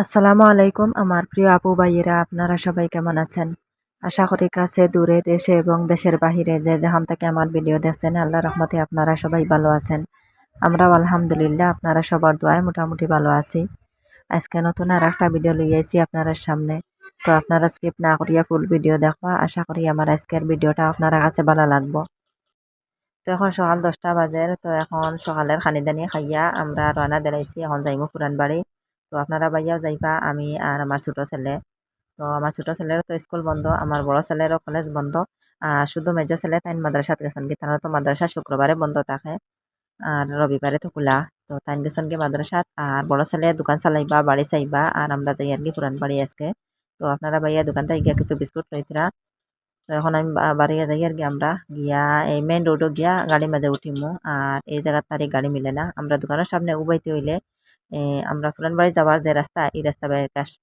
আসসালামু আলাইকুম আমার প্রিয় আপু ভাইয়েরা, আপনারা সবাই কেমন আছেন? আশা করি কাছে, দূরে দেশে এবং দেশের বাহিরে যে যেখান থেকে আমার ভিডিও দেখছেন আল্লাহ রহমতে আপনারা সবাই ভালো আছেন। আমরাও আলহামদুলিল্লাহ আপনারা সবার দোয়ায় মোটামুটি ভালো আছি। আজকে নতুন আর একটা ভিডিও লইয়াছি আপনারা সামনে। তো আপনারা স্কিপ না করিয়া ফুল ভিডিও দেখবা। আশা করি আমার আজকের ভিডিওটা আপনারা কাছে ভালো লাগবো। তো এখন সকাল দশটা বাজে। তো এখন সকালের খানিদানি খাইয়া আমরা রানা দিলাইছি। এখন যাইমু পুরান বাড়ি তো আপনারা বাইয়াও যাইবা, আমি আর আমার ছোটো ছেলে। তো আমার ছোটো ছেলেরও তো স্কুল বন্ধ, আমার বড় ছেলেরও কলেজ বন্ধ, আর শুধু মেজো ছেলে তাই মাদ্রাসাত গেছেন কি তারা তো মাদ্রাসা শুক্রবারে বন্ধ থাকে, আর রবিবারে তো খোলা। তো তাই গেছেন কি মাদ্রাসাত, আর বড় ছেলে দোকান চালাইবা, বাড়ি চাইবা, আর আমরা যাই আর কি পুরান বাড়ি আজকে। তো আপনারা বাইয়া দোকান থেকে গিয়া কিছু বিস্কুট লইতরা। তো এখন আমি বাড়িয়ে যাই আর কি আমরা। গিয়া এই মেন রোডও গিয়া গাড়ির মাঝে উঠিমু, আর এই জায়গার তারিখ গাড়ি মিলে না। আমরা দোকানের সামনে উবাইতে হইলে আমরা পুরান বাড়ি যাওয়ার যে রাস্তা, এই রাস্তা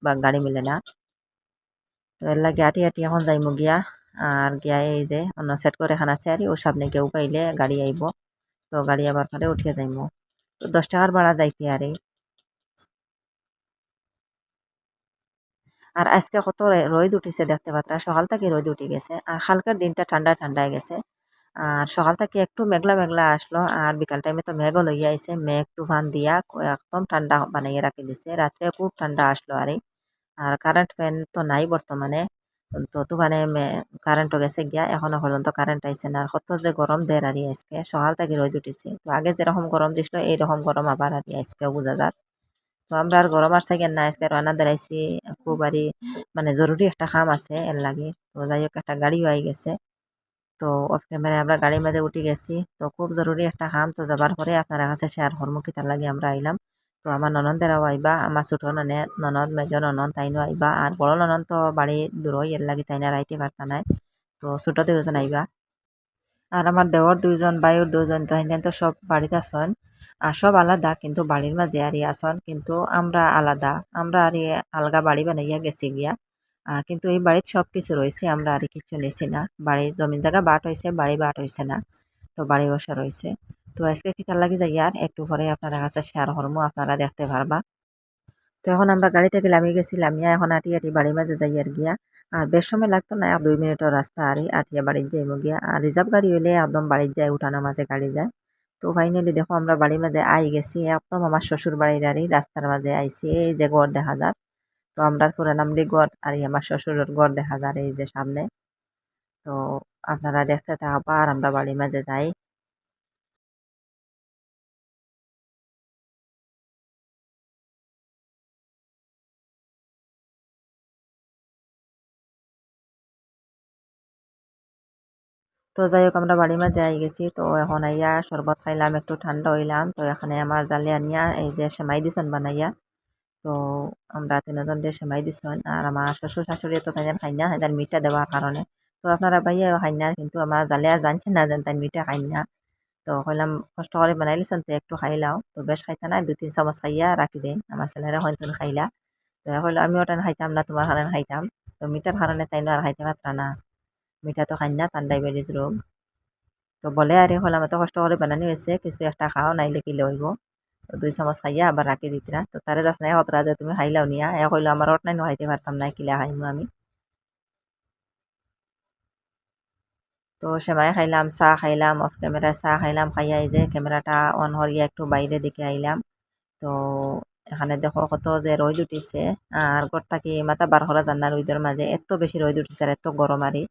বা গাড়ি মিলে না। তো এর লাগে আটি আটি এখন যাইমু গিয়া, আর গিয়া এই যে অন্য সেট করে এখান আছে আর ওর সামনে গিয়ে উপাইলে গাড়ি আইব। তো গাড়ি আবার পরে উঠিয়ে যাইমু। তো দশ টাকার ভাড়া যাইতে আরে আর আজকে কত রোদ উঠিছে দেখতে পাত্রা, সকাল থেকে রোদ উঠে গেছে। আর হালকার দিনটা ঠান্ডা ঠান্ডায় গেছে। আর সকাল থেকে একটু মেঘলা মেঘলা আসলো আর বিকাল টাইমে তো মেঘও লইয়া আইছে। মেঘ, তুফান দিয়া একদম ঠান্ডা বানাইয়া রাখি দিছে। রাত্রে খুব ঠান্ডা আসলো আরে। আর কারেন্ট ফ্যান তো নাই বর্তমানে। তো তুফানে কারেন্টও গেছে গিয়া। এখনও পর্যন্ত কারেন্ট আইছে না। আর কত যে গরম দেয় আর আজকে। সকাল থেকে রোদ উঠেছে। তো আগে যেরকম গরম দিছিল, এইরকম গরম আবার আর আজকে বোঝা যায় তো আমরা আর গরম আর সেকেন্ড না, আজকে রান্না দাঁড়াইছি খুব আরই মানে জরুরি একটা কাম আছে এর লাগে। তো যাই হোক, একটা গাড়িও আই গেছে। তো অফ ক্যামেরায় আমরা গাড়ির মাঝে উঠে গেছি। তো খুব জরুরি একটা কাম তো যাবার পরে আপনারা কাছে শেয়ার করব কি তার লাগে আমরা আইলাম। তো আমার ননদেরাও আইবা, আমার ছোটো ননে, ননদ মেজর ননন তাইনও আইবা, আর বড় ননদ তো বাড়ি দূর এর লাগে তাইনা রাইতে পারতা নাই। তো ছোটো দুজন আইবা। আর আমার দেওয়ার দুইজন, বায়ুর দুজন তাই তো সব বাড়িতে আসন। আর সব আলাদা, কিন্তু বাড়ির মাঝে আর আসন, কিন্তু আমরা আলাদা। আমরা আর আলগা বাড়ি বানাইয়া গেছি গিয়া। কিন্তু এই বাড়িতে সব কিছু রয়েছে, আমরা আর কিছু নিছি না। বাড়ির জমিন জায়গা বাট হয়েছে বাড়ি বাট হয়েছে না, তো বাড়ি বসা রয়েছে তো আজকে কিতার লাগে যাই আর একটু পরে আপনারা কাছে শেয়ার করব, আপনারা দেখতে পারবা। তো এখন আমরা গাড়ি থেকে লামিয়ে গেছি লামিয়া এখন আটি আটি বাড়ির মাঝে যাই আর গিয়া। আর বেশ সময় লাগতো না দুই মিনিটের রাস্তা, আর আটিয়া বাড়ির যাইব গিয়া। আর রিজার্ভ গাড়ি হইলে একদম বাড়ির যায় উঠানো মাঝে গাড়ি যায়। তো ফাইনালি দেখো আমরা বাড়ির মাঝে আই গেছি, একদম আমার শ্বশুর বাড়ির আরই রাস্তার মাঝে আইছি, এই যে গড় দেখা যায় তো আমরা পুরো নামলি গড় আর আমার শ্বশুরের গড় দেখা যায় এই যে সামনে। তো আপনারা দেখতে থাকবা আর আমরা বাড়ির মাঝে যাই। তো যাই হোক, আমরা বাড়ির মাঝে আই গেছি। তো এখন আইয়া শরবত খাইলাম, একটু ঠান্ডা হইলাম। তো এখানে আমার জালি আনিয়া এই যে সেমাই দিছন বানাইয়া। তো আমরা তিনজন দিয়ে সেমাই দিছন আর আমার শ্বশুর শাশুড়ি তো তাই খাই না তাই মিঠা দেওয়ার কারণে। তো আপনারা ভাইয়া খাই না কিন্তু আমার জালে আর জানছেন না যেন তাই মিঠা খাই না তো কইলাম, কষ্ট করে বানাই লিছেন তো, একটু খাইলাও। তো বেশ খাইতা না দুই তিন চামচ খাইয়া রাখি দেন। আমার ছেলেরা হয়তো খাইলা। তো কইলো, আমিও ওটা খাইতাম না, তোমার কারণে খাইতাম। তো মিঠার কারণে তাই আর খাইতে পারতাম না। মিঠা তো খাই না তার ডায়াবেটিস রোগ। তো বলে আর হলাম এত কষ্ট করে বানানি হয়েছে, কিছু একটা খাও, নাইলে কি লইব? দুই চামচ খাইয়া আবার রাখি দিতরা তো তারে যাস নাই হতরা যে তুমি খাইলাও নিয়া। এ কইলো আমার ওট নাই খাইতে পারতাম না কিলা খাইমু আমি। তো সেমাই খাইলাম চাহ খাইলাম অফ ক্যামেরা চাহ খাইলাম খাইয়া এই যে ক্যামেরাটা অন করিয়া একটু বাইরে দিকে আইলাম তো এখানে দেখো কত যে রোদ উঠিছে। আর ঘর থাকি মাথা বার করা যান না রোদের মাঝে এত বেশি রোদ উঠিছে আর এত গরম আরই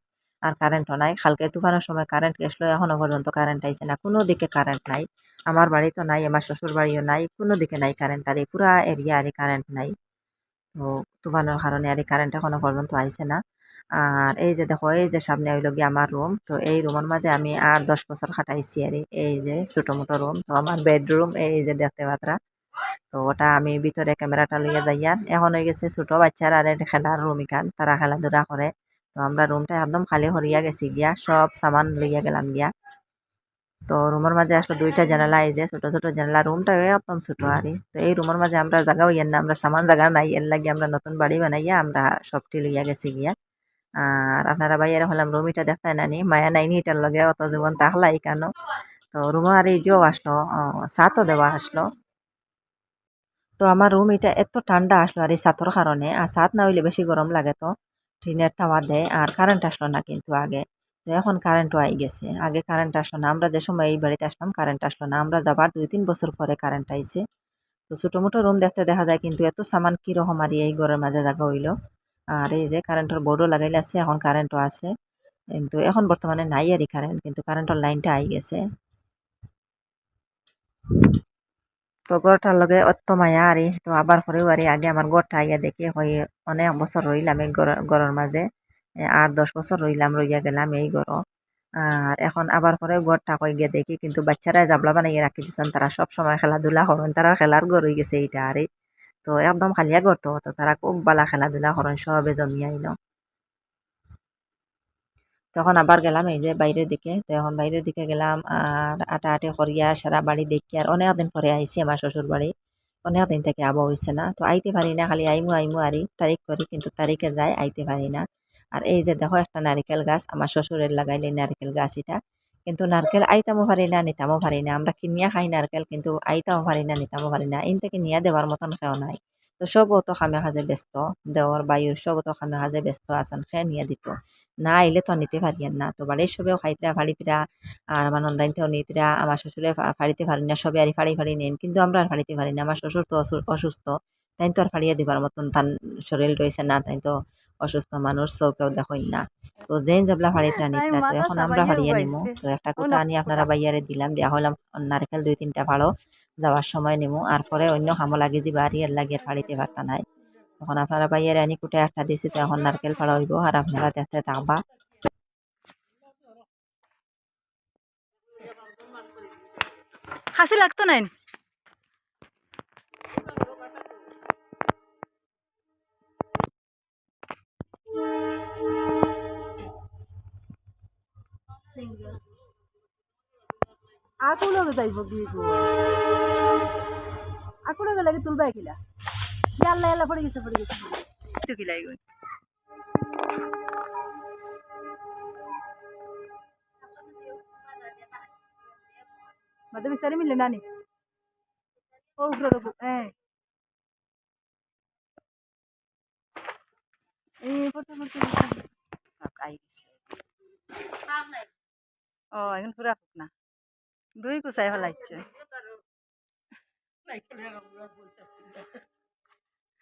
আর কারেন্টও নাই। কালকে তুফানের সময় কারেন্ট গেছিল এখনও পর্যন্ত কারেন্ট আইছে না। কোনো দিকে কারেন্ট নাই। আমার বাড়িতে নাই, আমার শ্বশুর বাড়িও নাই, কোনো দিকে নাই কারেন্ট আর এই পুরা এরিয়া আর কারেন্ট নাই। তো তুফানের কারণে আর এই কারেন্ট এখনও পর্যন্ত আইছে না। আর এই যে দেখো, এই যে সামনে হইল গিয়ে আমার রুম তো এই রুমের মাঝে আমি আর দশ বছর খাটাইছি আর এই যে ছোটো মোটো রুম তো আমার বেডরুম এই যে দেখতে পাত্রা। তো ওটা আমি ভিতরে ক্যামেরাটা লইয়া যাইয়ার এখন হয়ে গেছে ছোটো বাচ্চারা আর খেলার রুম ইখান তারা খেলাধুলা করে। তো আমরা রুমটা একদম খালি হরিয়া গেছি গিয়া, সব সামান লইয়া গেলাম গিয়া। তো রুমের মাঝে আসলে দুইটা জানালা, এই যে ছোটো ছোটো জানালা রুমটা একদম ছোটো আর তো এই রুমের মাঝে আমরা জায়গাও ইয়েন না, আমরা সামান জায়গা নাই, এর লাগে আমরা নতুন বাড়ি বানাইয়া আমরা সবটি লইয়া গেছি গিয়া। আর আপনারা বাইরে হলাম রুমিটা দেখতে নানি, মায়া নাইনি এটার লগে অত জীবন তাহলাই কেন? তো রুমে আর এইটিও আসলো সাতও দেওয়া আসলো। তো আমার রুম এটা এত ঠান্ডা আসলো আর এই ছাতর কারণে, আর ছাদ না হইলে বেশি গরম লাগে তো। টিনের তাওয়া দেয় আর কারেন্ট আসলো না কিন্তু আগে। তো এখন কারেন্টও আই গেছে। আগে কারেন্ট আসলো না, আমরা যে সময় এই বাড়িতে আসলাম কারেন্ট আসলো না। আমরা যাবার দুই তিন বছর পরে কারেন্ট আইছে। তো ছোটো মোটো রুম দেখতে দেখা যায় কিন্তু এত সামান কীরকম আর এই ঘরের মাঝে জায়গা হইল। আর এই যে কারেন্টের বোর্ডও লাগাইলে আছে, এখন কারেন্টও আছে। কিন্তু এখন বর্তমানে নাই আরই কারেন্ট কিন্তু কারেন্টের লাইনটা আই গেছে। তো গড়টার লগে অত মায়া আরি, তো আবার পরেও আরি, আগে আমার গড়টা আইয়া দেখি হয় অনেক বছর রইলাম এই গড়ের মাঝে। আট দশ বছর রইলাম, রইয়া গেলাম এই গড় আর এখন আবার পরে গড়টা কই গিয়ে দেখি, কিন্তু বাচ্চারা জাবলা বানাইয়ে রাখি দিচ্ছেন তারা সব সময় খেলাধুলা করেন, তারা খেলার গড় হয়ে গেছে এইটা আরে। তো একদম খালিয়া গড় তো তারা খুব বালা খেলাধুলা করেন, সবে জমিয়ে আইন তখন আবার গেলাম এই যে বাইরের দিকে। তো এখন বাইরের দিকে গেলাম আর আটা আটি করিয়া সারা বাড়ি দেখি আর অনেক দিন পরে আইসি আমার শ্বশুর বাড়ি অনেক দিন থেকে আবো হয়েছে না। তো আইতে পারি না, খালি আইমু আইমু আরি তারিখ করি কিন্তু তারিখে যাই আইতে পারি না। আর এই যে দেখো একটা নারিকেল গাছ, আমার শ্বশুরের লাগাইলে নারকেল গাছ এটা। কিন্তু নারকেল আইতামও পারি না, নিতামও পারি না। আমরা কিনিয়া খাই নারকেল কিন্তু আইতামও পারি না, নিতামও পারি না। ইন থেকে নিয়ে দেওয়ার মতন কেউ নাই। তো সবও তো খামে খাজে ব্যস্ত। দেওয়ার বায়ুর সবও তো খামে খাজে ব্যস্ত আছেন, সে নিয়ে দিত। না আইলে তো নিতে পারিয়েন না। তো বাড়ির সবেও খাইতরা ফাড়িতরা আর আমার নন্দাইনতেও নিতরা আমার শ্বশুরে ফাড়িতে পারি না সবে আর ফাড়ি ফাড়ি নেন কিন্তু আমরা আর ফাড়িতে পারি না। আমার শ্বশুর তো অসু- অসুস্থ তাই তো আর ফাড়িয়ে দিবার মতন তার শরীর রয়েছে না তাই তো অসুস্থ মানুষ চৌকেও দেখেন না। তো জেন যাবলা ফাড়িতরা নিতরা তো এখন আমরা ফাড়িয়ে নিমু। তো একটা কুটা আনি আপনারা বাইয়ারে দিলাম দিয়া হলাম নারকেল দুই তিনটা ভালো যাওয়ার সময় নিমু। আর পরে অন্য খামো লাগে যে বাড়ি আর লাগে আর ফাড়িতে পারতা নাই তখন আপনারা বাইয়ারে আনি কুটে একটা দিছি তো এখন নারকেল ফাড়া হইব আর আপনারা দেখতে থাকবা খাসি লাগতো নাই? আকুলো যাইব কি গো আকুলো গেলে কি তুলবাই কিলা আল্লাহ আল্লাহ পড়ে গেছে পড়ে গেছে। তো নানি। ও উগ্র রঘু হ্যাঁ এই পড়তে পড়তে ও এখন পুরা ফুক না। দুই কুচাই ফেলাইছে।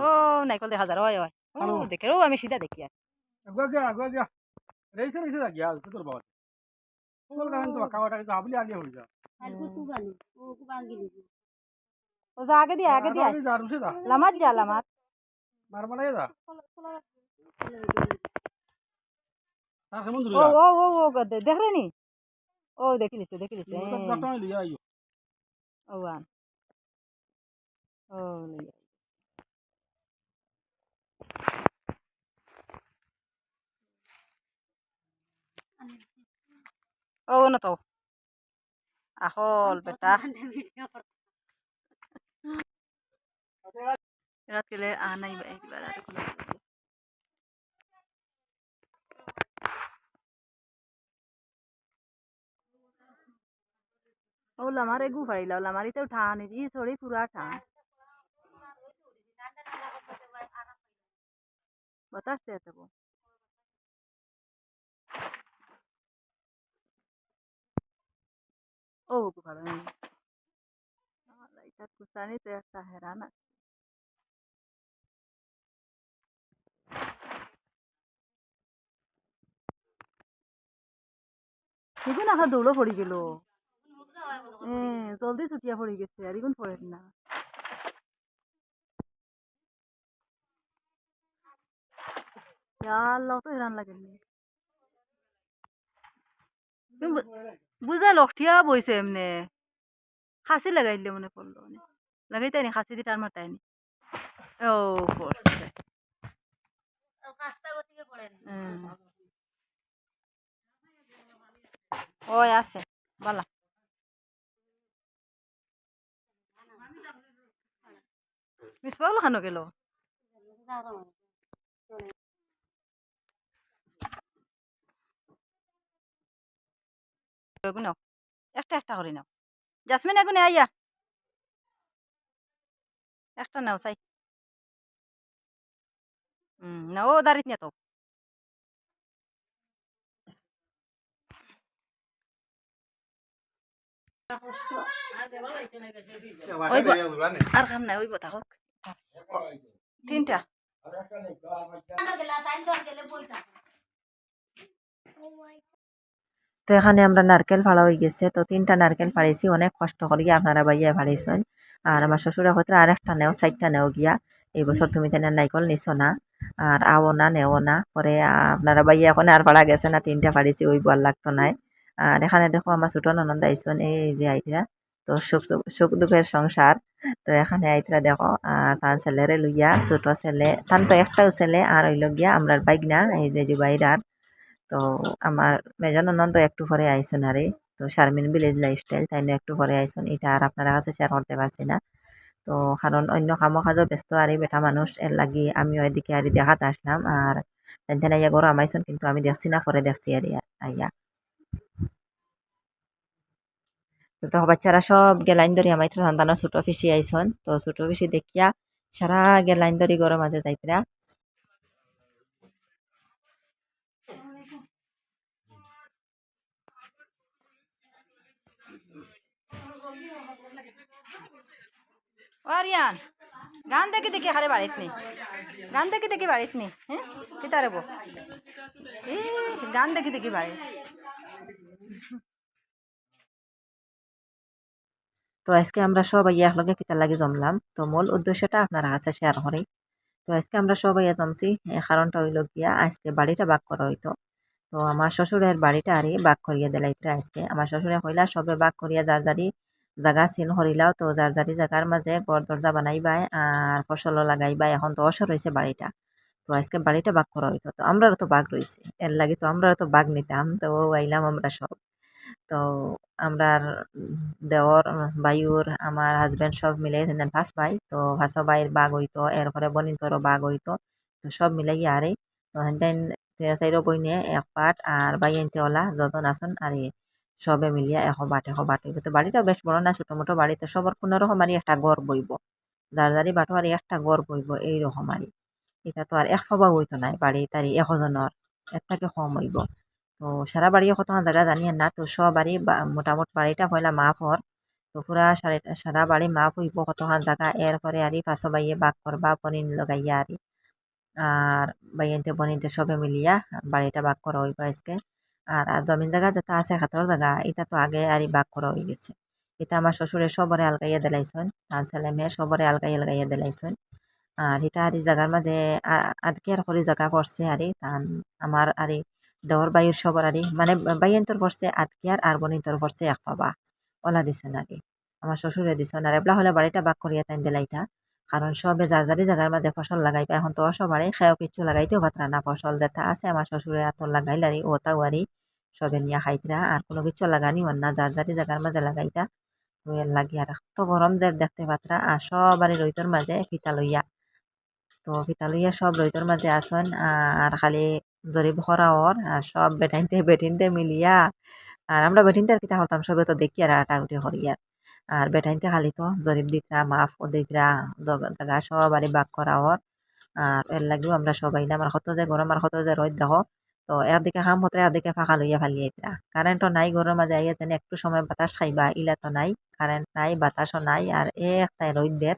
ও নাইকল দেখা যায় ওই ওই। ও দেখে ও আমি সিধা দেখি আর। ও। যা আগে দিয়া আগে দিয়া লামাত যা লামাত ও ও ও ও গদে দেখ রে নি? ও দেখি লিছে দেখি লিছে ও আন ও লইয়া ও না তো আহল বেটা এরাত গেলে আনাই একবার আর কোনো ও লামারে গু ফাইলা লামারিতেও ঠান ই সরি পুরা ঠান বাতাস দে তো ও গু ফাইলা লাইটা কুসানি তো একটা হেরান আছে সেদিন আখা দৌড়ো পড়ি গেল জলদি ছুটিয়া পড়ি গেছে আর এখন পড়েন না বুঝা লঠিয়া বইছে এমনে খাসি লাগাইলে মনে পড়লো লাগাইতাই নি খাসি দিয়ে টান মারতাই নি ও পড়ছে হুম। ওই আছে বলা মিস পাগল খানো গেল এগুলো একটা একটা করে নাও জাসমিন এগুনে আইয়া একটা নাও চাই হুম না ও দাঁড়িয়ে নিয়ে তো আর খাম নাই ওই বতা হোক তিনটা তো এখানে আমরা নারকেল ফাড়া হয়ে গেছে। তো তিনটা নারকেল ফাড়াইছি অনেক কষ্ট করিয়া আপনারা বাইয়া ফাড়াইছেন আর আমার শ্বশুরের হয়তো আর একটা নেও, চারটা নেও গিয়া। এই বছর তুমি তেনে নাইকল নিছো না, আর আও না, নেও না। পরে আপনারা বাইয়া এখন আর ফাড়া গেছে না, তিনটা ফাড়িছি ওই বল লাগতো নাই। আর এখানে দেখো আমার ছোট ননদ আইসন এই যে আইতরা। তো সুখ সুখ দুঃখের সংসার। তো এখানে আইতরা দেখো, আর তার ছেলেরে লইয়া, ছোট ছেলে তান তো একটাও ছেলে, আর হইল গিয়া আমরা বাইক না এই যে জুবাইরার। তো আমার মেজন ননদ একটু পরে আইসন আরে। তো শারমিন ভিলেজ লাইফস্টাইল তাই একটু পরে আইসন। এটা আর আপনারা কাছে শেয়ার করতে পারছি না। তো কারণ অন্য কামো কাজও ব্যস্ত আরে বেটা মানুষ এর লাগি আমিও এদিকে আরি দেখাতে আসলাম। আর তেন আইয়া গরম আইসন কিন্তু আমি দেখছি না পরে দেখছি আরি আইয়া। তো তো বাচ্চারা সব গেলাইন ধরি আমার সন্তানো ছোট ফিসি আইসন। তো ছোট ফিসি দেখিয়া সারা গেলাইন ধরি গরম আছে যাইতরা। আরিয়ান, গান দেখি দেখি হারে বাড়িত নি গান দেখি দেখি বাড়িত নি হ্যাঁ? কিতা রেব এ গান দেখি দেখি বাড়িত। তো আজকে আমরা সবাই একলগে কিতা লাগি জমলাম। তো মূল উদ্দেশ্যটা আপনারা কাছে শেয়ার করি তো আজকে আমরা সবাই জমছি কারণটা হইল গিয়া আজকে বাড়িটা বাক করা হইতো। তো আমার শ্বশুরের বাড়িটা আরই বাক করিয়া দিলাইত্রে আজকে। আমার শ্বশুরে কইলা, সবে বাক করিয়া যার যারি জাগা চিন হরিলাও তো যার যারি জাগার মাঝে ঘর দরজা বানাইবাই আর ফসলও লাগাইবাই এখন তো অসর হয়েছে বাড়িটা তো আজকে বাড়িটা বাঘ করা হইতো তো আমরারও তো বাঘ রয়েছে এর লাগে তো আমরাও তো বাঘ নিতাম তো আইলাম আমরা সব তো আমরার উম, দেওর বায়ুর আমার হাজব্যান্ড সব মিলে তেন ভাস ভাই তো ভাসো ভাইয়ের বাঘ হইতো এরপরে বনিন্তরও বাঘ হইতো তো সব মিলে গিয়ে আরে তো হেন তেরো চাইরো বইনে এক পাট আর বাইনতে ওলা যজন আসন আর সবে মিলিয়া এশ বাট এশ বাট হইব। তো বাড়িটাও বেশ বড় না, ছোটো মোটো বাড়ি। তো সবার কোনো রকম আর একটা গড় বইব। যার যারি বাটো আর একটা গড় বইব এইরকম আর এটা তো আর এক ফবা হইতো নাই বাড়ি তারি এশজনের এর থেকে কম হইব। তো সারা বাড়ি কতক্ষণ জায়গা জানি না। তো সব বাড়ি মোটামুটি বাড়িটা পয়লা মাফ হর তো পুরা সারা সারা বাড়ি মাফ হইব কতক্ষণ জায়গা। এরপরে আরি পাঁচশো বাইয়ে বাঘ করবা, পনির লগাইয়া আরি আর বাইনতে বনিতে সবে মিলিয়া বাড়িটা বাঘ করা হইব আজকে। আর আর জমিন জায়গা যেটা আছে হাতের জায়গা, এটা তো আগে আরি বাঘ করা হয়ে গেছে। এটা আমার শ্বশুরে সবরে আলগাইয়া দিলাইছন তার ছেলে মেয়ে সবরে আলগাই আলগাইয়া দিলাইছন। আর এটা আর জায়গার মাঝে আদকে আর করে জায়গা পড়ছে আরে তান আমার আরে দেওয়ার বাইয়ের সবার আরে মানে বাইয়েন্তর পড়ছে আদকিয়ার আর বনিন্তর পড়ছে এক পাবা। ওলা দিছেন আরে আমার শ্বশুরে দিছেন, আর এবলা হলে বাড়িটা বাক করিয়া তাই দিলাইতা। কারণ সবে যার যারি জায়গার মাঝে ফসল লাগাইবে, এখন তো সবারই খেয়েও কিছু লাগাইতেও পাত্রা না। ফসল যেটা আছে, আমার শ্বশুরে এত লাগাইলারি ওটাও আরি সবে নিয়ে খাইতরা, আর কোনো কিছু লাগানি হন না, যার যারি জায়গার মাঝে লাগাইতা, তো এর লাগি আর এত গরম যে দেখতে পাত্রা, আর সবারই রইতর মাঝে ফিতা লইয়া। তো ফিতা লইয়া সব রইতর মাঝে আসন, আর খালি জরিব করা ওর আর সব বেটাইনতে বেটিনতে মিলিয়া, আর আমরা বেটিনতে আর কিতা করতাম, সবে তো দেখি আর আটা উঠে করি আর বেটাইনতে খালি তো জরিব দিতরা, মাফ ও দিতরা জায়গা সব আরে বাক করা ওর আর এর লাগেও আমরা সবাই আমার কত যে গরম আর কত যে রোদ, দেখো। তো একদিকে কাম হতে একদিকে ফাঁকা লইয়া ফালি আইতরা। কারেন্টও নাই, গরম মাঝে আইয়া তেনে একটু সময় বাতাস খাইবা, ইলা তো নাই কারেন্ট নাই, বাতাসও নাই, আর এ একটাই রোদ দের।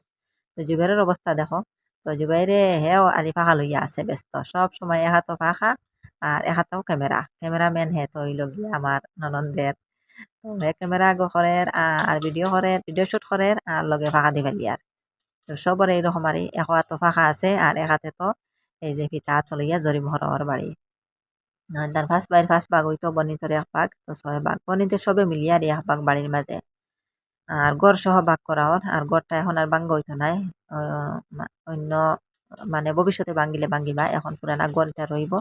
তো জুবেরের অবস্থা দেখো, তো জুবাইরে হেও আলি ফাঁকা লইয়া আছে, ব্যস্ত। সব সময় এহাতো ফাঁকা, আর এহাতেও ক্যামেরা। ক্যামেরাম্যান হে তো হইল গিয়া আমার ননন্দের। তো হে ক্যামেরা করের আর ভিডিও করের ভিডিও শুট করের আর লগে ফাঁকা দি ফেলি আর তো সবরে এইরকম আর এক হাত ফাঁকা আছে আর এক হাতে তো এই যে ফিতা হাত লইয়া জরি ভরর বাড়ি তার ফার্স্ট বাইর ফার্স্ট বাঘ হইতো বনিতরে এক বাঘ তো ছয় বাঘ বনিতে সবে মিলিয়ে আর এক বাঘ বাড়ির মাঝে আর গড় সহ বাঘ করা ওর আর গড়টা এখন আর বাঙ্গ হইতো নাই অন্য মানে ভবিষ্যতে ভাঙ্গিলে ভাঙ্গিবা এখন পুরানা গড়টা রইব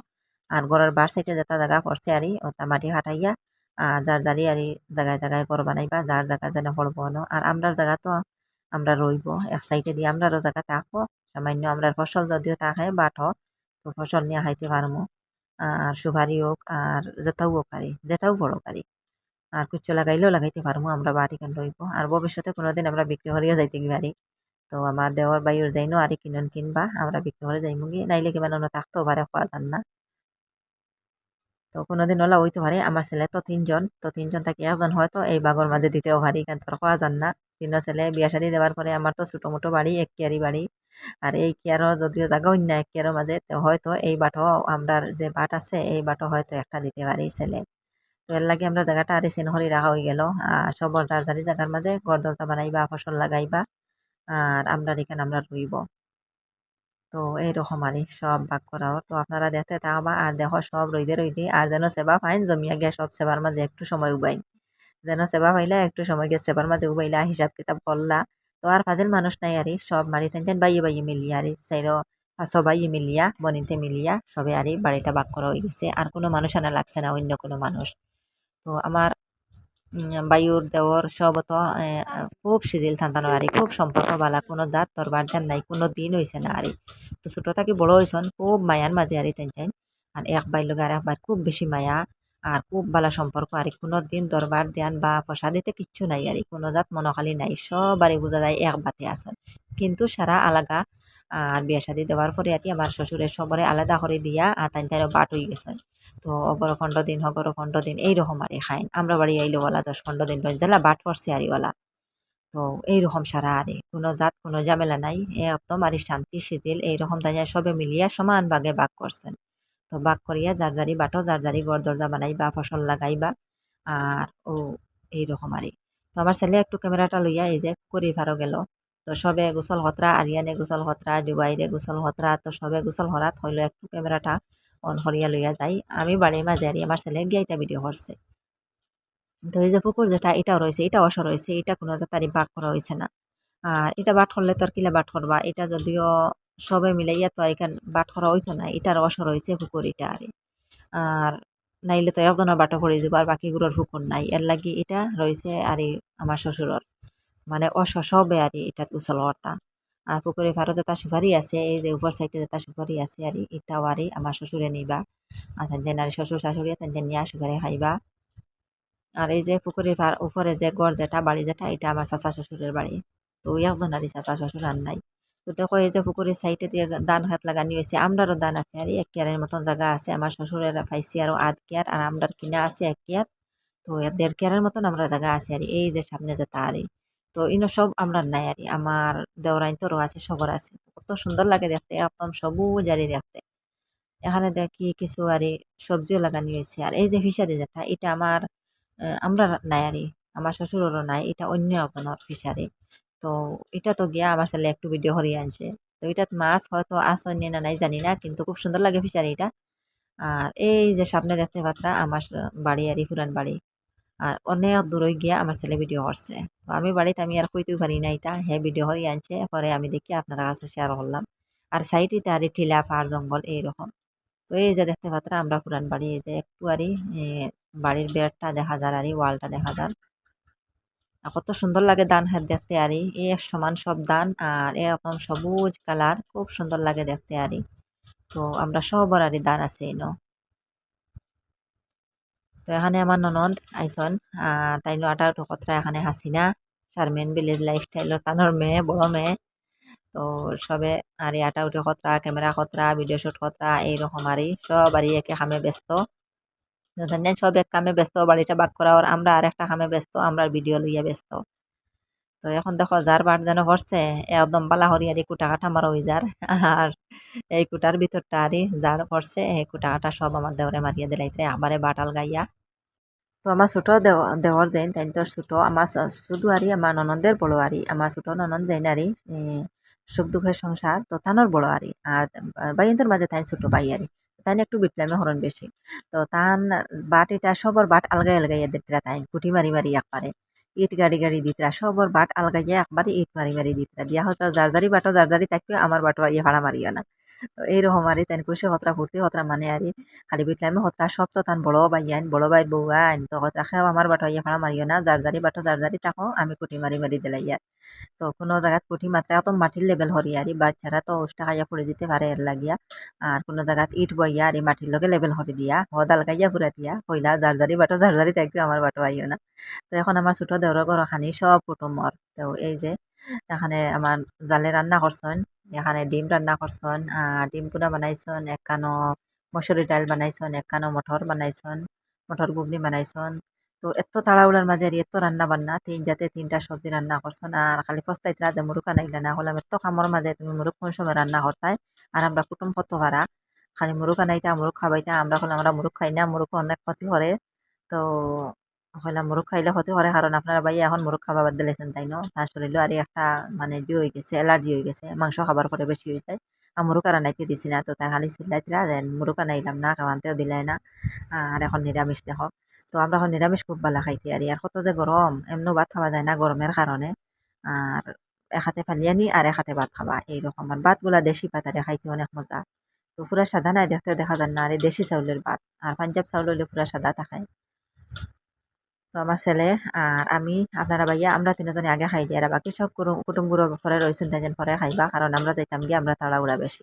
আর গড়ের বার সাইডে যেটা জায়গা পড়ছে আরই ওটা মাটি হাঁটাইয়া আর যার যারি আরই জায়গায় জায়গায় ঘর বানাইবা, যার জায়গা যেন পড়ব ন আর আমরার জায়গা তো আমরা রইব, এক সাইডে দিয়ে আমরারও জায়গা থাকব। সামান্য আমরার ফসল যদিও থাকে বাট তো ফসল নিয়ে খাইতে পারব আর সুপারি হোক, আর যেটাও হোক আরই যেটাও বড় পারি আর কুচ্চো লাগাইলেও লাগাইতে পারব আমরা বাড়ি কেন রইব। আর ভবিষ্যতে কোনোদিন আমরা বিক্রি করিয়া যাইতে পারি তো আমার দেওয়ার বাইর যাইনো আর কিনুন কিনবা, আমরা বিক্রি করে যাইমুগি নাইলে কিমান অন্য থাকতেও পারে পাওয়া যান না। তো কোনোদিন ওলা হইতে পারে আমার ছেলে তো তিনজন তো তিনজন থাকি একজন হয়তো এই বাগর মাঝে দিতেও পারি কেন তোর খাওয়া যান না। তিন ছেলে বিয়া শাদি দেওয়ার পরে আমার তো ছোটো মোটো বাড়ি এক কেয়ারি বাড়ি আর এই কিয়ারও যদিও জায়গা অন্য এক কিয়ারের মাঝে তো হয়তো এই বাটো আমরার যে বাট আছে, এই বাটো হয়তো একটা দিতে পারি ছেলে। তো এর লাগে আমরা জায়গাটা আরে চিন করে রাখা হয়ে গেল। আর সবর যার যারি জায়গার মাঝে দরজা বানাইবা ফসল লাগাইবা আর আমরা এখানে আমরা রইব তো এইরকম আর সব ভাগ করাও। তো আপনারা দেখতে থাকবা আর দেখো সব রইদে রইদে আর যেন সেবা পাইন জমিয়া গিয়া সব সেবার মাঝে একটু সময় উবাইন যেন সেবা পাইলা, একটু সময় গিয়ে সেবার মাঝে উবাইলা, হিসাব কিতাব করলা। তো আর ফাজিল মানুষ নাই আরি সব মারি থাকেন বাইয়ে বাইয়ে মিলিয়া আরি সাইরো সবাই মিলিয়া বনিতে মিলিয়া, সবে আরি বাড়িটা ভাগ করা হয়ে গেছে। আর কোনো মানুষ আনা লাগছে না, অন্য কোনো মানুষ। তো আমার বায়ুর দেওর সব তো খুব সিজিল থান্তানো আরি, খুব সম্পর্ক বালা, কোনো জাত তরবার দেন নাই, কোনো দিন হয়েছে না আরে। তো ছোট থাকি বড় হয়েছেন খুব মায়ার মাঝে আরে তেন তেন আর এক বাই লগে আর এক বাইর খুব বেশি মায়া, আর খুব বালা সম্পর্ক আর, কোনো দিন দরবার দেন বা পয়সা দিতে কিচ্ছু নাই আর, কোনো জাত মনোখালি নাই সবারই বোঝা যায় এক বাতে আসন। কিন্তু সারা আলাদা আর বিয়া শাদি দেওয়ার পরে আর আমার শ্বশুরের সবরে আলাদা করে দিয়া আর তাই তাই বাট হয়ে গেছেন তো অগর পনেরো দিন হগর পনেরো দিন, এইরকম আর খাইন। আমরা বাড়ি আইলো ওলা দশ পনেরো দিন রইন জেলা বাট পড়ছে আরিওয়ালা। তো এইরকম সারা আরে কোনো জাত, কোনো ঝামেলা নাই। এ একদম আর শান্তি, সিজিল, এইরকম তাই সবে মিলিয়া সমান ভাগে বাঘ করছেন। তো বাঘ করিয়া যার যারি বাটো, যার যারি ঘর দরজা বানাই বা ফসল লাগাই বা আর ও এইরকম আরে তো আমার ছেলে একটু ক্যামেরাটা লইয়া এই যে করি ফারো গেল। তো সবে গোসল হতরা, আরিয়ানে গোসল হতরা, জুবাইরে গোসল হতরা, তো সবে গোসল হরাত হইল একটু ক্যামেরাটা অন হরিয়া লইয়া যাই। আমি বাড়ির মাঝে আরি আমার ছেলে গিয়াইতা ভিডিও করছে। তো এই যে পুকুর যেটা, এটাও রয়েছে এটা অসর রয়েছে এটা কোনো তারি বাট করা হয়েছে না। আর এটা বাট করলে তো আর কিলা বাট করবা? এটা যদিও সবে মিলাইয়া তো এখান বাট করা হইতো না, এটার অসর রয়েছে পুকুর এটা আরে। আর নাইলে তো একজনের বাটা পড়ে যাব আর বাকিগুলোর পুকুর নাই। এর লাগি এটা রয়েছে আর আমার শ্বশুরর। মানে অস সবে আর এটা উচল কর্তা আর পুকুরে ফারো যেটা সুপারি আছে, এই যে উপর সাইডে যেটা সুপারি আছে, আর এটাও আর আমার শ্বশুরে নিবা। আর তেন আর শ্বশুর শাশুড়ি তেন নিয়া সুপারি খাইবা। আর এই যে পুকুরের পার উপরে যে গড় যেটা, বাড়ি যেটা, এটা আমার চাচা শ্বশুরের বাড়ি। তো একজন আর চাচা শ্বশুর আর নাই। তো দেখো এই যে পুকুরের সাইডে দিয়ে দান হাত লাগানি হয়েছে আমরারও দান আছে, আর এক কেয়ারের মতন জায়গা আছে। আমার শ্বশুরের পাইছি আরও আধ কেয়ার, আর আমরার কিনা আছে এক কেয়ার। তো দেড় কেয়ারের মতন আমরা জায়গা আছে, আর এই যে সামনে যে তারই তো ইনো সব আমরা নাই আর আমার দেওরাইন তোরও আছে, সবর আছে। কত সুন্দর লাগে দেখতে, একদম সবুজ আরই দেখতে। এখানে দেখি কিছু আর সবজিও লাগানি হয়েছে। আর এই যে ফিশারি যেটা, এটা আমার আমরা নাই আরই আমার শ্বশুরেরও নাই, এটা অন্য একজনের ফিশারি তো এটা তো গিয়া আমার ছেলে একটু ভিডিও করিয়ে আনছে। তো এটাত মাছ হয়তো আসেনি না নাই জানি না, কিন্তু খুব সুন্দর লাগে ফিশারি এটা আর এই যে সামনে দেখতে পাত্রা, আমার বাড়ি আরই পুরান বাড়ি। আর অনেক দূরে গিয়া আমার ছেলে ভিডিও করছে। তো আমি বাড়িতে আমি আর কইতেও পারি না এটা হ্যাঁ ভিডিও করি আনছে, পরে আমি দেখি আপনার কাছে শেয়ার করলাম। আর সাইডে আর টিলা পাহাড়, জঙ্গল এইরকম। তো এই যে দেখতে পাত্রা আমরা পুরান বাড়ি, এই যে একটু আরই বাড়ির বেড়টা দেখা যায় আরই ওয়ালটা দেখা যায় আর কত সুন্দর লাগে ধান হাত দেখতে আরই এ সমান সব ধান আর এরকম সবুজ কালার, খুব সুন্দর লাগে দেখতে আরই তো আমরা সব আরই ধান আছে এনো তো এখানে আমার ননদ আইসন তাই তাইনো আটা উঠো কতরা এখানে হাসিনা শারমেন ভিলেজ লাইফস্টাইলের তানোর মেয়ে, বড় মেয়ে। তো সবে আর আটা উঠে কতরা ক্যামেরা কতরা ভিডিও শুট কতরা, এইরকম আরই সব আরই একে কামে ব্যস্ত। সব এক কামে ব্যস্ত, বাড়িটা বাক করা আর আমরা আর একটা কামে ব্যস্ত, আমরা ভিডিও লইয়া ব্যস্ত। তো এখন দেখো, যার বাট যেন হরছে একদম বালা হরিয়ারি কুটা কাটা মারা হয়ে যার। আর এই কুটার ভিতরটা আরই যার পড়ছে এই কুটা কাটা সব আমার দেওরে মারিয়া দিলাইতে আবারে বাটাল গাইয়া। তো আমার ছোটো দেও দেওয়ার দেন তাই তো ছোটো। আমার শুধু আরই আমার ননদের বড় আরই আমার ছোটো ননদ যাই নারী সুখ দুঃখের সংসার তো তানোর বড় আরই আর বাইন্তর মাঝে তাই ছোটো বাই আরই তাই একটু বিটলামে হরণ বেশি তো তান বাট এটা সবর বাট আলগাই আলগাই দিতরা তাই কুটি মারি মারি একবারে ইট গাড়ি গাড়ি দিতরা সবর বাট আলগাইয়া একবারে ইট মারি মারি দিতরা দিয়া হতো জারজারি বাটো জারজারি থাকবে আমার বাটো ইয়ে ভাড়া মারিও না। তো এইরকম আর তেন খুশি হতরা ফুর্তি হতরা মানে আর খালি বিটলামে হতরা সব তো তান বড় বাই আইন বড় বাইর বউ আইন তো হতরা খেও আমার বাটো ইয়ে ভাড়া মারিও না জারজারি বাটো জারজারি থাকো, আমি কুটি মারি মারি দিলাই ইয়ার তো কোনো জায়গাত কুটি মাত্রা তো মাটির লেভেল হরিয়ারি বাচ্চারা তো উষ্টা খাইয়া পড়ে যেতে পারে এর লাগিয়া আর কোনো জায়গাত ইট বইয়া আর মাটির লগে লেভেল হরি দিয়া হদাল গাইয়া পুরা দিয়া, কইলা জারজারি বাটো যার জারজারি থাকবে আমার বাটো আইও না। তো এখন আমার ছোট দেওরের ঘর খানি সব কুটুমর তো এই যে এখানে আমার জালে রান্না করছেন এখানে ডিম রান্না করছেন আর ডিম কুড়া বানাইছেন এক কানো মসুরি ডাল বানাইছেন এক কানো মটর বানাইছেন মটর ঘুগনি বানাইছেন তো এত তাড়াহুড়ার মাঝে এত রান্না বান্না, তিন জাতে তিনটা সবজি রান্না করছেন আর খালি ফস্তাইতরা যে মুরুখ আনাইলে না হলাম এত কামর মাঝে তুমি মুরুখ কোন সময় রান্না করতাই? আর আমরা কুটুম কত ভাড়া? খালি মুরুখ আনাইতা, মুরুখ খাবাইতা আমরা হলে আমরা মুরুখ খাই না, মুরুখ অনেক ক্ষতি করে। তো হইলাম মুরুখ খাইলে ক্ষতি করে, কারণ আপনারা ভাই এখন মুরুখ খাবার বাদ দিলেছেন, তাই না? তার শরীরও আর একটা মানে ই হয়ে গেছে অ্যালার্জি হয়ে গেছে, মাংস খাবার পরে বেশি হয়ে যায়। আর মুরুখ আর আনাইতে দিছি না, তো তাই খালি চিল্লাইতরা যে মুরুখ আনাইলাম না, খাওয়ানতেও দিলাই না, আর এখন নিরামিষ দেখো। তো আমরা এখন নিরামিষ খুব ভালো খাইতে আর আর কত যে গরম, এমনও ভাত খাওয়া যায় না গরমের কারণে। আর এখাতে ফালিয়ানি আর এখাতে ভাত খাবা এইরকম। আর ভাতগুলা দেশি পাতারে খাইতে অনেক মজা। তো পুরা সাদা নাই দেখতে, দেখা যায় না, আর দেশি চাউলের ভাত, আর পাঞ্জাব চাউল হলে পুরা সাদা থাকে। তো আমার ছেলে আর আমি, আপনারা ভাইয়া, আমরা তিনজনে আগে খাই দিয়ে, আর বাকি সব কুটুমগুলো পরে রয়েছেন তাই পরে খাইবা, কারণ আমরা যাইতাম গিয়ে আমরা তাড়াহুড়া বেশি।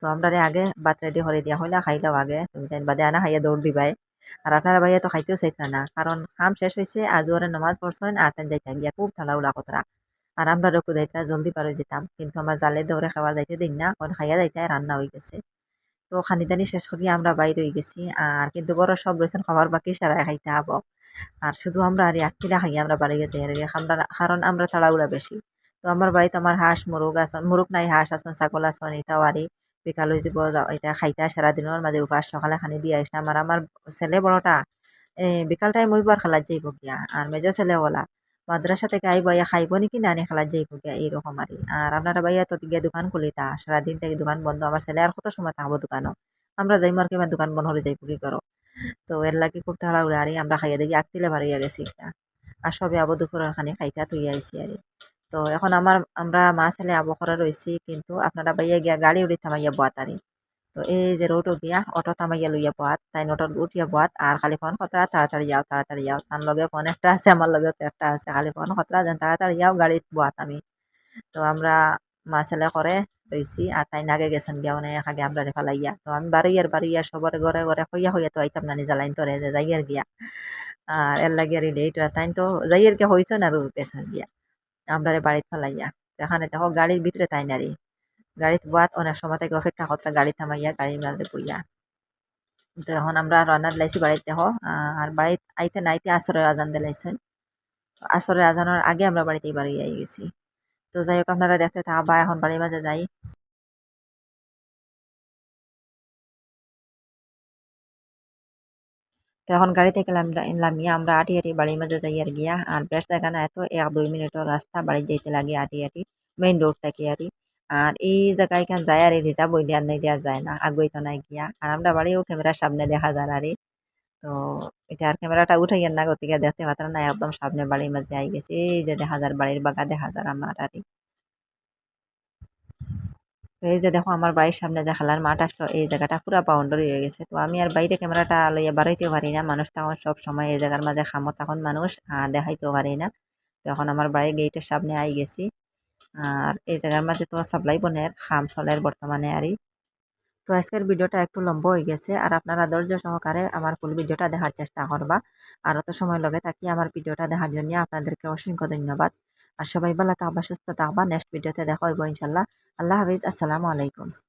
তো আমরা আগে বাত রেডি করে দিয়া হইলে খাইলাও আগে, তুমি তাই বাদে আনা খাইয়া দৌড় দিবাই। আর আপনারা ভাইয়া তো খাইতেও চাইতরা না, কারণ খাম শেষ হয়েছে আর জোরে নমাজ পড়ছেন, আর তাই যাইতাম গিয়া খুব তাড়াহুড়া কতরা। আর আমরা রকু যাইতরা জলদি পারে যেতাম, কিন্তু আমার জালে দৌড়ে খাওয়া যাইতে দিন না কারণ খাইয়া যাইতে রান্না হয়ে গেছে। তো খানিদানি শেষ করিয়া আমরা বাইরে হয়ে গেছি, আর কিন্তু বড় সব রয়েছেন, খাবার বাকি সারাই খাইতে হব আর শুধু আমরা আর একটিলা খাই আমরা বাড়ি গেছি আর আমরা কারণ আমরা তাড়াহুড়া বেশি। তো আমার বাড়িতে আমার হাঁস, মুরগ আসন মুরগ নাই, হাঁস আসন ছাগল আসন এটাও আরি বিকাল হয়ে যাব। এটা খাইতা সারাদিনের মাঝে উপাস সকালে খানি দিয়ে আসলাম আর আমার ছেলে বড়টা বিকাল টাইম ওই বার খেলার যাইব গিয়া। আর মেজো ছেলে বলা মাদ্রাসা থেকে আইব ইয়া খাইব নাকি না খেলার যাইব গিয়া, এইরকম আর। আর আপনারা ভাইয়া তো গিয়া দোকান খুলিতা সারাদিন থেকে দোকান বন্ধ। আমার ছেলে আর কত সময় থাকব দোকানও আমরা যাইম আর কিমান দোকান বন্ধ হলে যাইব কি করো তো এর লাগে খুব তাড়াহুড়া। আর আমরা খাইয়া দেখি আগতিলে ভারিয়া গেছি আর সবে আবো দুপুরের খানি খাইতা তুই আইসি আর। তো এখন আমার, আমরা মা ছেলে আবো করে রয়েছি কিন্তু আপনারা বাইয়া গিয়া গাড়ি উড়ি থামাইয়া বোয়াতারি তো এই যে রোড গিয়া অটো থামাইয়া লইয়া বোয়াত, তাই অটোর উঠিয়া বোয়াত, আর খালি ফোন খতরা, তাড়াতাড়ি যাও তাড়াতাড়ি যাও। তার লগে ফোন একটা আছে, আমার লগে একটা আছে। খালি ফোন খতরা, যেন তাড়াতাড়ি যাও গাড়িত বোয়াত আমি। তো আমরা মা ছেলে করে রইছি আর তাই নাগে গেছেন গিয়া মানে আগে আমরা ফালাইয়া। তো আমি বারোইয়ার বারোইয়া সবরে ঘরে ঘরে হইয়া হইয়া তো আইতাম নানি জ্বালাইন তোরে যে যাইয়ার গিয়া। আর এর লাগিয়া রিলেট তাই তো যাইয়ার গিয়া হইছেন আর গেছেন গিয়া। আমরা বাড়িত ফালাইয়া। এখানে দেখো গাড়ির ভিতরে তাই নারী গাড়িত বাত অনেক সময় থেকে অপেক্ষা কতটা গাড়ি থামাইয়া গাড়ির মাঝে বইয়া। তো এখন আমরা রান্নার লাইছি বাড়িতে দেখো আর বাড়িতে আইতে নাইতে আসরের আজান দিলাইছেন। আসরের আজানোর আগে আমরা বাড়িতেই বাড়ি আই গেছি। তো যাই হোক, আপনারা দেখতে থাকা, বা এখন বাড়ি মাঝে যাই। তো এখন গাড়ি থেকে নামিয়ে আমরা আটি আটি বাড়ির মাঝে যাই আর গিয়া, আর বেশ জায়গা না এত এক দুই মিনিটের রাস্তা বাড়ি যাইতে লাগে আটি আটি মেইন রোড থেকে আর আর এই জায়গায় এখান যায় আর রিজার্ভ বইলে আর নাই যায় না, আগুই তো নাই গিয়া। আর আমরা বাড়িও ক্যামেরার সামনে দেখা যায় আর তো এটা আর ক্যামেরাটা উঠাইয়ার না গতিকে দেখতে পাতার না, একদম সামনে বাড়ির মাঝে আই গেছে। এই যে দেখা যার বাড়ির বাগা, দেখা যার আমার আর তো এই যে দেখো আমার বাড়ির সামনে যে খেলার মাঠ আসলো, এই জায়গাটা পুরো বাউন্ডারি হয়ে গেছে। তো আমি আর বাইরে ক্যামেরাটা লইয়া বাড়াইতেও পারি না। মানুষ তখন সব সময় এই জায়গার মাঝে খামো, তখন মানুষ দেখাইতেও পারি না। তো এখন আমার বাড়ির গেটের সামনে আই গেছি। আর এই জায়গার মাঝে তো সাপ্লাই বনের খাম চলের বর্তমানে আরই তো আজকের ভিডিওটা একটু লম্বা হয়ে গেছে, আর আপনারা ধৈর্য সহকারে আমার ফুল ভিডিওটা দেখার চেষ্টা করবা। আর অত সময় লগে থাকি আমার ভিডিওটা দেখার জন্য আপনাদেরকে অসংখ্য ধন্যবাদ। আর সবাই ভালো থাকবা, সুস্থ থাকবা। নেক্সট ভিডিওতে দেখা হইব ইনশাল্লাহ। আল্লাহ হাফিজ। আসসালামু আলাইকুম।